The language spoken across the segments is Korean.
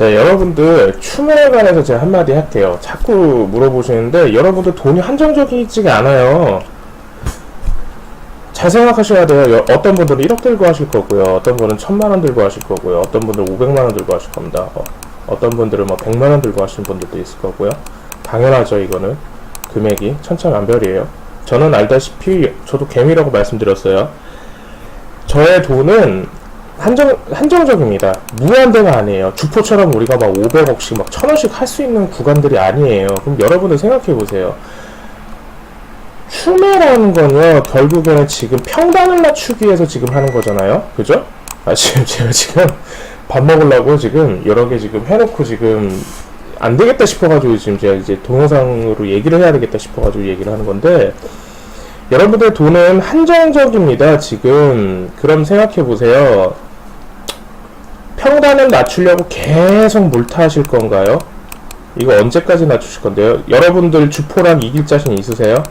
자, 여러분들 추매에 관해서 제가 한마디 할게요. 자꾸 물어보시는데 여러분들 돈이 한정적이지가 않아요. 잘 생각하셔야 돼요. 여- 어떤 분들은 1억 들고 하실 거고요. 어떤 분은 1000만 원 들고 하실 거고요. 어떤 분들은 500만 원 들고 하실 겁니다. 어, 떤 분들은 뭐 100만 원 들고 하시는 분들도 있을 거고요. 당연하죠, 이거는. 금액이 천차만별이에요. 저는 알다시피 저도 개미라고 말씀드렸어요. 저의 돈은 한정 한정적입니다. 무한대가 아니에요. 주포처럼 우리가 막 500억씩 막 1000원씩 할 수 있는 구간들이 아니에요. 그럼 여러분들 생각해 보세요. 추매라는 건요, 결국에는 지금 평단을 낮추기 위해서 지금 하는 거잖아요. 그죠? 아, 지금 제가 지금 밥 먹으려고 지금 여러 개 지금 해놓고 지금 안 되겠다 싶어가지고 지금 제가 이제 동영상으로 얘기를 해야 되겠다 싶어가지고 얘기를 하는 건데, 여러분들 돈은 한정적입니다. 지금 그럼 생각해 보세요. 평단을 낮추려고 계속 몰타하실 건가요? 이거 언제까지 낮추실 건데요? 여러분들 주포랑 이길 자신 있으세요?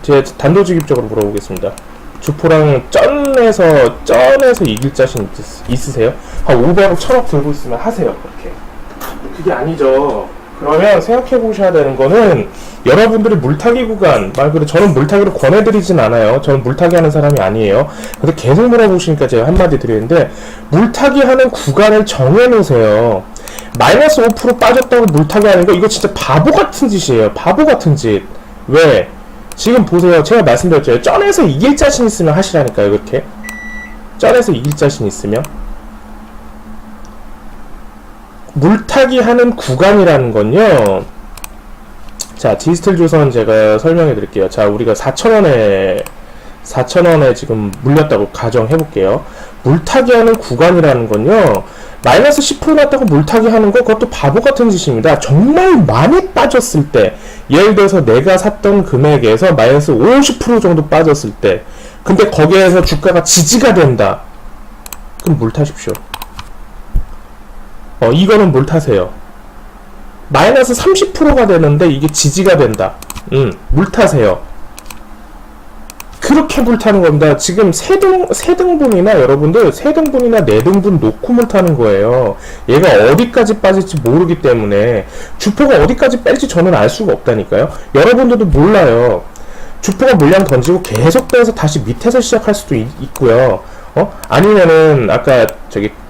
제 단도직입적으로 물어보겠습니다. 주포랑 쩐에서 쩐에서 이길 자신 있, 있으세요? 한 500억, 1000억 들고 있으면 하세요. 그렇게. 그게 아니죠. 그러면 생각해 보셔야 되는 거는 여러분들이 물타기 구간 말 그대로 저는 물타기를 권해드리진 않아요. 저는 물타기 하는 사람이 아니에요. 근데 계속 물어보시니까 제가 한마디 드리는데 물타기 하는 구간을 정해놓으세요. 마이너스 5% 빠졌다고 물타기 하는 거 이거 진짜 바보 같은 짓이에요. 바보 같은 짓. 왜? 지금 보세요. 제가 말씀드렸죠. 쩐에서 이길 자신 있으면 하시라니까요. 그렇게. 쩐에서 이길 자신 있으면. 물타기 하는 구간이라는 건요. 자, 디지털 조선 제가 설명해 드릴게요. 자, 우리가 4,000원에 4,000원에 지금 물렸다고 가정해 볼게요. 물타기 하는 구간이라는 건요. 마이너스 10% 났다고 물타기 하는 거 그것도 바보 같은 짓입니다. 정말 많이 빠졌을 때 예를 들어서 내가 샀던 금액에서 마이너스 50% 정도 빠졌을 때 근데 거기에서 주가가 지지가 된다. 그럼 물 타십시오. 어, 이거는 물 타세요. 마이너스 30%가 되는데 이게 지지가 된다. 음, 물 타세요. 그렇게 물 타는 겁니다. 지금 세등, 세등분이나 여러분들 세등분이나 네등분 놓고 물 타는 거예요. 얘가 어디까지 빠질지 모르기 때문에 주포가 어디까지 뺄지 저는 알 수가 없다니까요. 여러분들도 몰라요. 주포가 물량 던지고 계속 빼서 다시 밑에서 시작할 수도 있, 고요 어? 아니면은 아까 저기 어,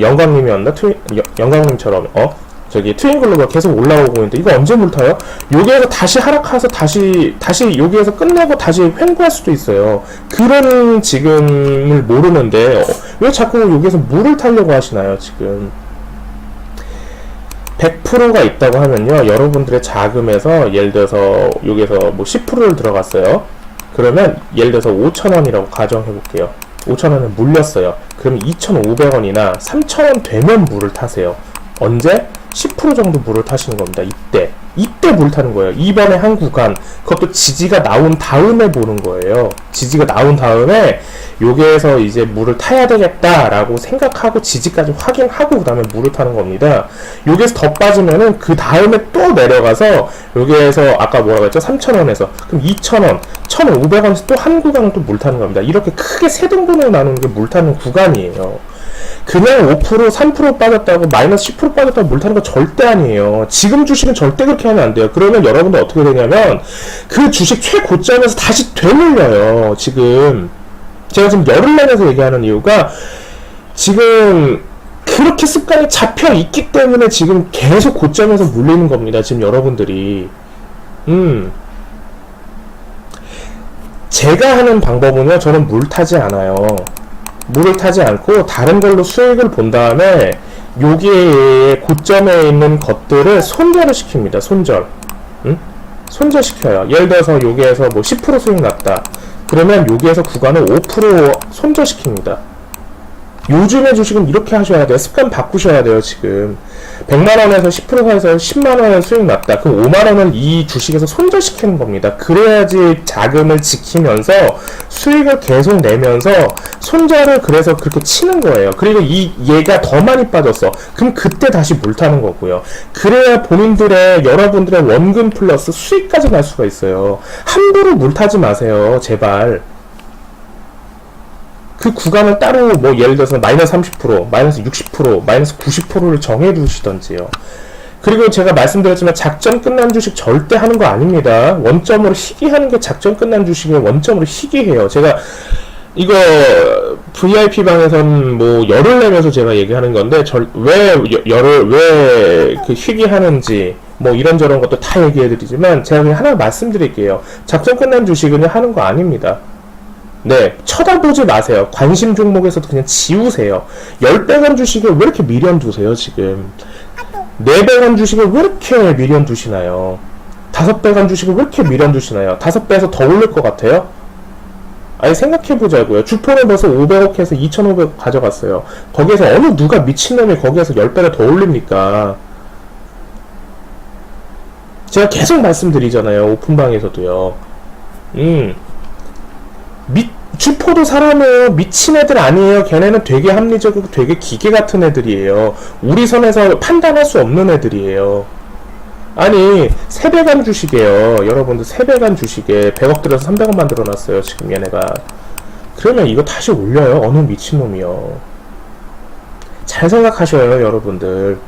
영광님이었나? 트윈, 여- 영광님처럼, 어? 저기 트윈글로가 계속 올라오고 있는데, 이거 언제 물타요? 여기에서 다시 하락해서 다시, 다시 여기에서 끝나고 다시 횡보할 수도 있어요. 그런 지금을 모르는데, 어, 왜 자꾸 여기에서 물을 타려고 하시나요, 지금? 100%가 있다고 하면요, 여러분들의 자금에서, 예를 들어서, 여기에서 뭐 10%를 들어갔어요. 그러면, 예를 들어서 5,000원이라고 가정해 볼게요. 5,000원을 물렸어요. 그럼 2,500원이나 3,000원 되면 물을 타세요. 언제? 10% 정도 물을 타시는 겁니다. 이때. 이때 물 타는 거예요. 이번에 한 구간. 그것도 지지가 나온 다음에 보는 거예요. 지지가 나온 다음에 여기에서 이제 물을 타야 되겠다라고 생각하고 지지까지 확인하고 그 다음에 물을 타는 겁니다. 여기에서 더 빠지면은 그 다음에 또 내려가서 여기에서 아까 뭐라고 했죠? 3,000원에서 그럼 2,000원, 1,500원에서 또 한 구간을 또 물 타는 겁니다. 이렇게 크게 세 등분으로 나누는 게 물 타는 구간이에요. 그냥 5% 3% 빠졌다고 마이너스 10% 빠졌다고 물 타는 거 절대 아니에요. 지금 주식은 절대 그렇게 하면 안 돼요. 그러면 여러분들 어떻게 되냐면 그 주식 최고점에서 다시 되물려요. 지금 제가 지금 열을 내면서 얘기하는 이유가 지금 그렇게 습관이 잡혀 있기 때문에 지금 계속 고점에서 물리는 겁니다. 지금 여러분들이 음 제가 하는 방법은요. 저는 물 타지 않아요. 물을 타지 않고 다른 걸로 수익을 본 다음에 여기에 고점에 있는 것들을 손절을 시킵니다. 손절. 응? 손절시켜요. 예를 들어서 여기에서 뭐 10% 수익 났다. 그러면 여기에서 구간을 5% 손절시킵니다. 요즘의 주식은 이렇게 하셔야 돼요. 습관 바꾸셔야 돼요, 지금. 100만원에서 10% 사에서 10만원 수익 났다. 그럼 5만원을 이 주식에서 손절시키는 겁니다. 그래야지 자금을 지키면서 수익을 계속 내면서 손절을 그래서 그렇게 치는 거예요. 그리고 이, 얘가 더 많이 빠졌어. 그럼 그때 다시 물 타는 거고요. 그래야 본인들의, 여러분들의 원금 플러스 수익까지 날 수가 있어요. 함부로 물 타지 마세요, 제발. 그 구간을 따로 뭐 예를 들어서 마이너스 30%, 마이너스 60%, 마이너스 90%를 정해 두시던지요. 그리고 제가 말씀드렸지만 작전 끝난 주식 절대 하는 거 아닙니다. 원점으로 희귀하는 게 작전 끝난 주식의 원점으로 희귀해요. 제가 이거 VIP 방에선 뭐 열을 내면서 제가 얘기하는 건데 절, 왜 여- 열을 왜 그 희귀하는지 뭐 이런저런 것도 다 얘기해 드리지만 제가 그냥 하나 말씀드릴게요. 작전 끝난 주식은 하는 거 아닙니다. 네, 쳐다보지 마세요. 관심 종목에서도 그냥 지우세요. 10배 간 주식을 왜 이렇게 미련 두세요, 지금? 4배 간 주식을 왜 이렇게 미련 두시나요? 5배 간 주식을 왜 이렇게 미련 두시나요? 5배에서 더 오를 것 같아요? 아니, 생각해보자고요. 주포는 벌써 500억 해서 2,500억 가져갔어요. 거기에서 어느 누가 미친놈이 거기에서 10배를 더 올립니까? 제가 계속 말씀드리잖아요. 오픈방에서도요. 음. 미, 주포도 사람이에요. 미친 애들 아니에요. 걔네는 되게 합리적이고 되게 기계 같은 애들이에요. 우리 선에서 판단할 수 없는 애들이에요. 아니, 세배간 주식이에요. 여러분들 세배간 주식에 100억 들여서 300원 만들어 놨어요. 지금 얘네가. 그러면 이거 다시 올려요. 어느 미친놈이요. 잘 생각하셔요, 여러분들.